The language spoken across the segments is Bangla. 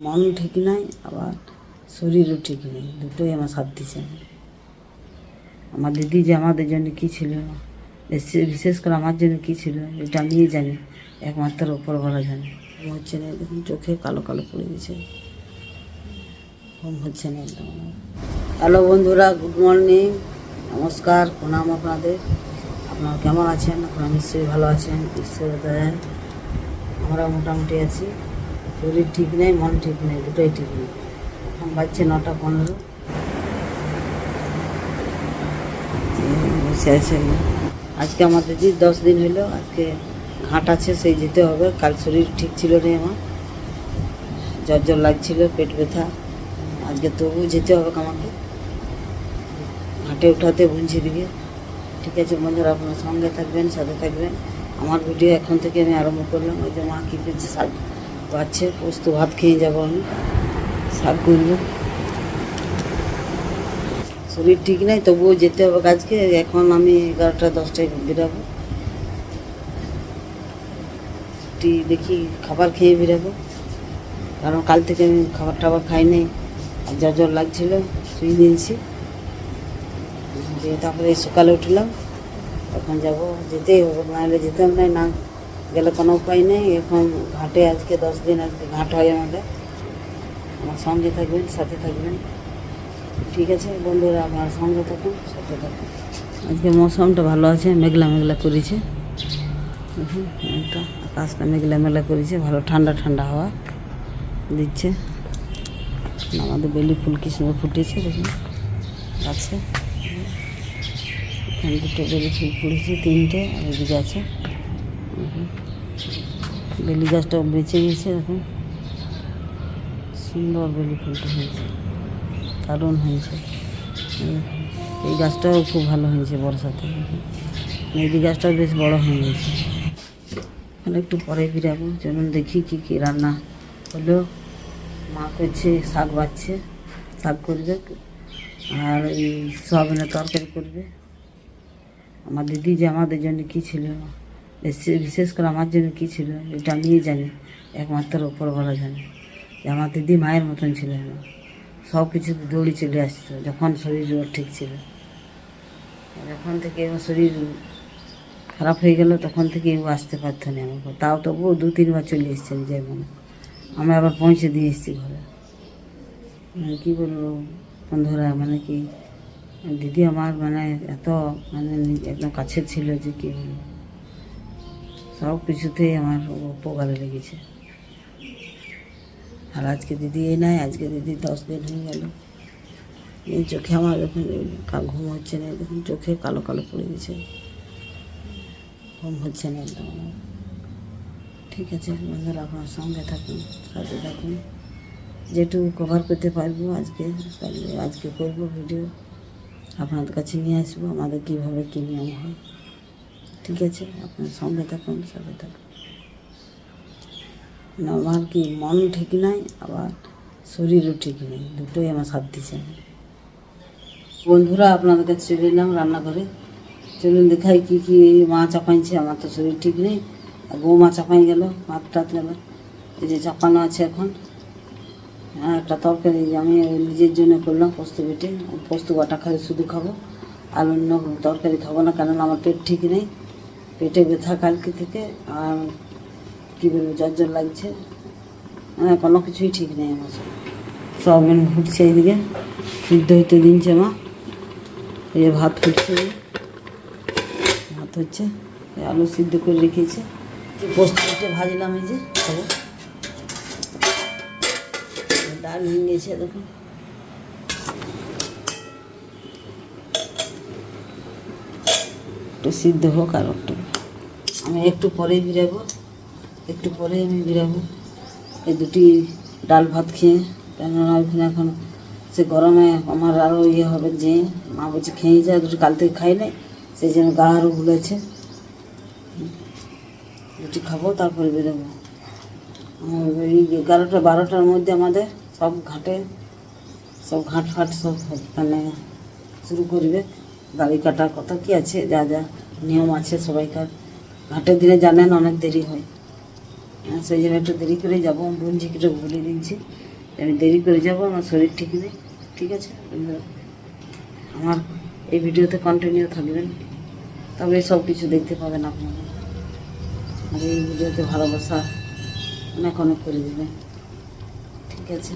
মন ঠিক নাই, আবার শরীরও ঠিক নেই। দুটোই আমার সাথ দিচ্ছে না আমার দিদি যে আমাদের জন্য কী ছিল বিশে- বিশেষ করে আমার জন্য কী ছিল, এটা আমিই জানি, একমাত্র ওপরওয়ালা জানে। ঘুম হচ্ছে না দেখুন চোখে কালো কালো পড়ে গেছে। ঘুম হচ্ছে না একদম। হ্যালো বন্ধুরা, গুড মর্নিং, নমস্কার, প্রণাম আপনাদের। আপনারা কেমন আছেন? আপনারা নিশ্চয়ই ভালো আছেন, ঈশ্বরের দয়ায়। আমরা মোটামুটি আছি। শরীর ঠিক নেই, মন ঠিক নেই, দুটোই ঠিক নেই। এখন বাজছে নটা পনেরো। বসে আছে। আজকে আমাদের দিদি দশ দিন হলো, আজকে ঘাট আছে, সেই যেতে হবে। কাল শরীর ঠিক ছিল রে আমার। জ্বর জ্বর লাগছিল, পেট ব্যথা। আজকে তবু যেতে হবে আমাকে। ঘাটে উঠাতে বুঝছি দিকে ঠিক আছে বন্ধুরা, আপনার সঙ্গে থাকবেন, সাথে থাকবেন। আমার ভিডিও এখন থেকে আমি আরম্ভ করলাম। ওই যে মা কী করছে শাক আছে পোস্ত ভাত খেয়ে যাব আমি। শাক করব। শরীর ঠিক নাই, তবুও যেতে হবে কাজকে। এখন আমি এগারোটা দশটায় বেরাবো। টি দেখি খাবার খেয়ে বেরাবো। কারণ কাল থেকে আমি খাবার টাবার খাই নাই। আর জ্বর লাগছিল, শুয়ে দিয়েছি দিয়ে তারপরে সকালে উঠলাম। এখন যাব, যেতেই হবে নাহলে যেতাম নাই না গেলে কোনো উপায় নেই। এখন ঘাটে আজকে দশ দিন আজকে ঘাট হয় আমাদের। আমার সঙ্গে থাকবেন, সাথে থাকবেন। ঠিক আছে বন্ধুরা, আমার সঙ্গে থাকুন, সাথে থাকুন। আজকে মৌসুমটা ভালো আছে, মেঘলা মেঘলা করেছে। একটা আকাশটা মেঘলা মেঘলা করেছে, ভালো ঠান্ডা ঠান্ডা হাওয়া দিচ্ছে। আমাদের বেলি ফুল কি সুন্দর ফুটেছে, দেখুন। আছে। এখানে দুটো বেলি ফুল ফুটেছে, তিনটে আর এদিকে আছে। বেলি গাছটা বেঁচে গেছে এখন। সুন্দর বেলি ফুলটা হয়েছে। দারুণ হয়েছে। এই গাছটাও খুব ভালো হয়েছে বর্ষাতে। মেহেদি গাছটাও বেশ বড় হয়ে গেছে। এখন একটু পরে ফিরাবো। চলুন দেখি কী কী রান্না হলো। মা করছে, শাক বাচ্ছে, শাক করবে আর এই সোয়াবিনের তরকারি করবে। আমার দিদি যে আমাদের জন্য কী ছিল? বিশেষ করে আমার জন্য কী ছিল? এটা আমিই জানি। একমাত্র ওপরওয়ালা জানে। যে আমার দিদি মায়ের মতন ছিল আমার সব কিছু দৌড়ি চলে আসতো, যখন শরীর ওর ঠিক ছিল। যখন থেকে ওর শরীর খারাপ হয়ে গেল, তখন থেকে ও আসতে পারত না আমাকে। তাও তবুও দু, তিনবার চলে এসছে নিজের মনে আমি আবার পৌঁছে দিয়ে এসেছি ঘরে। মানে কী বলব? বন্ধুরা মানে কি? দিদি আমার মানে এত মানে একদম কাছের ছিল যে কী বলব? সব কিছুতেই আমার উপকারে লেগেছে। আর আজকে দিদি এই নাই, আজকে দিদি দশ দিন হয়ে গেল। এই চোখে আমার এই ঘুম হচ্ছে না, দেখুন চোখে কালো কালো পড়ে গেছে। ঘুম হচ্ছে না একদম। ঠিক আছে, বন্ধুরা, আপনার সঙ্গে থাকুন, সাথে থাকুন। যেটুকু কভার করতে পারব আজকে, তাহলে আজকে করব ভিডিও আপনাদের কাছে নিয়ে আসব, আমাদের কীভাবে কী নিয়ম হয়। ঠিক আছে, আপনার সঙ্গে থাকুন সঙ্গে থাকুন। আমার কি মন ঠিক নাই, আবার শরীরও ঠিক নেই, দুটোই আমার সাথ দিচ্ছে। বন্ধুরা, আপনাদের কাছে চলে এলাম রান্না করে চলুন দেখাই কি কি মা চাপাইছে, আমার তো শরীর ঠিক নেই। আর বৌমা চাপাই গেল, ভাত টাত গেল। এই যে চাপানো আছে এখন। হ্যাঁ একটা তরকারি আমি নিজের জন্য করলাম, পোস্ত বেটে। পোস্ত বাটা খাই, শুধু খাব। আর অন্য তরকারি খাব না, কেননা আমার পেট ঠিক নেই। পেটে ব্যথা কালকে থেকে আর কী বলব, জ্বর জ্বর লাগছে। হ্যাঁ কোনো কিছুই ঠিক নেই আমার। সয়াবিন ফুটছে এইদিকে সিদ্ধ হইতে দিনছে মা। এই ভাত ফুটছে ভাত হচ্ছে। আলু সিদ্ধ করে রেখেছে। পোস্ত ভাজলাম এই যে, খাব। ডাল হয়ে গেছে দেখুন। একটু সিদ্ধ হোক আর একটু। আমি একটু পরেই বেরাবো, একটু পরে আমি বেরাবো। এই দুটি ডাল ভাত খেয়ে, কেননা ওইখানে এখন সে গরমে আমার আরও ইয়ে হবে যে, মা বলছে খেয়ে যায় দুটো কাল থেকে খাই নাই, সেই জন্য গা আরও ভুলেছে দুটি খাব, তারপরে বেরোবো। এই এগারোটা, বারোটার মধ্যে আমাদের সব ঘাটে, সব ঘাট ফাট সব মানে শুরু করবে। গাড়ি কাটার কথা কি আছে? যা যা নিয়ম আছে সবাইকার। ঘাটের দিনে জানেন অনেক দেরি হয়। হ্যাঁ, সেই জন্য একটু দেরি করে যাব। বোন ঝিকিটা বলে দিয়েছি আমি দেরি করে যাব আমার শরীর ঠিক নেই। ঠিক আছে? আমার এই ভিডিওতে কন্টিনিউ থাকবেন। তবে সব কিছু দেখতে পাবেন আপনারা। আর এই ভিডিওতে ভালোবাসা অনেক অনেক করে দেবেন। ঠিক আছে?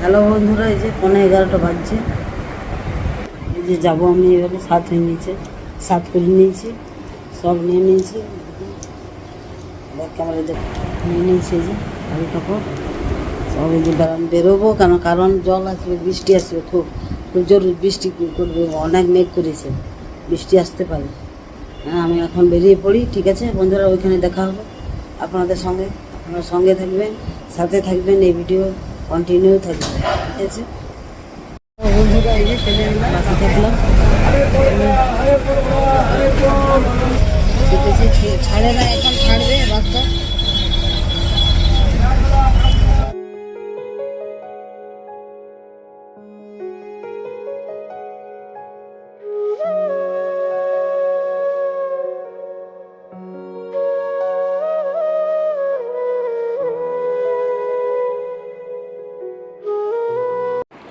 হ্যালো বন্ধুরা এই যে পনেরো এগারোটা বাজছে। এই যে যাব আমি এবারে সাত হয়ে নিয়েছে সাত করে নিয়েছি। সব নিয়ে নিয়েছি। ক্যামেরা দেখ, নিয়ে নিয়েছি যে সব এই যে বেরান বেরোবো, কেন কারণ জল আসবে, বৃষ্টি আসবে, খুব খুব জোর বৃষ্টি করবে, অনেক মেঘ করেছে, বৃষ্টি আসতে পারে। হ্যাঁ আমি এখন বেরিয়ে পড়ি, ঠিক আছে? বন্ধুরা, ওইখানে দেখা হবে আপনাদের সঙ্গে। আপনারা সঙ্গে থাকবেন, সাথে থাকবেন, এই ভিডিও কন্টিনিউ থাকবে, ঠিক আছে? বন্ধুরা, এই যে এলাম। থাকলাম ছাড়ে না এখন ছাড়বে বাসটা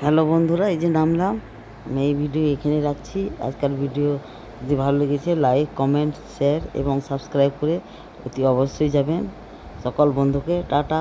হ্যালো বন্ধুরা, এই যে নামলাম, আমি এই ভিডিও এখানে রাখছি। আজকাল ভিডিও যদি ভালো লেগেছে লাইক কমেন্ট শেয়ার এবং সাবস্ক্রাইব করে অতি অবশ্যই যাবেন। সকল বন্ধুকে টাটা